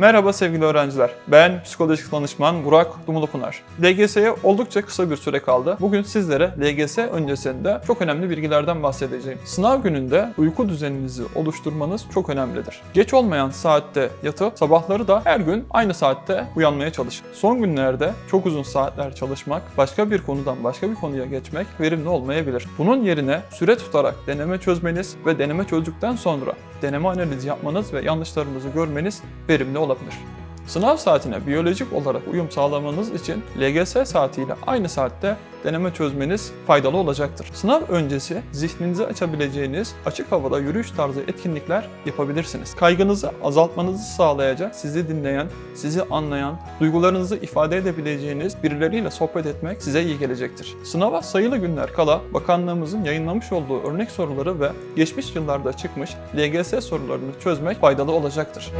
Merhaba sevgili öğrenciler. Ben psikolojik danışman Burak Dumulupınar. LGS'ye oldukça kısa bir süre kaldı. Bugün sizlere LGS öncesinde çok önemli bilgilerden bahsedeceğim. Sınav gününde uyku düzeninizi oluşturmanız çok önemlidir. Geç olmayan saatte yatıp sabahları da her gün aynı saatte uyanmaya çalışın. Son günlerde çok uzun saatler çalışmak, başka bir konudan başka bir konuya geçmek verimli olmayabilir. Bunun yerine süre tutarak deneme çözmeniz ve deneme çözdükten sonra deneme analizi yapmanız ve yanlışlarınızı görmeniz verimli olabilir. Sınav saatine biyolojik olarak uyum sağlamanız için LGS saatiyle aynı saatte deneme çözmeniz faydalı olacaktır. Sınav öncesi zihninizi açabileceğiniz açık havada yürüyüş tarzı etkinlikler yapabilirsiniz. Kaygınızı azaltmanızı sağlayacak, sizi dinleyen, sizi anlayan, duygularınızı ifade edebileceğiniz birileriyle sohbet etmek size iyi gelecektir. Sınava sayılı günler kala bakanlığımızın yayınlamış olduğu örnek soruları ve geçmiş yıllarda çıkmış LGS sorularını çözmek faydalı olacaktır.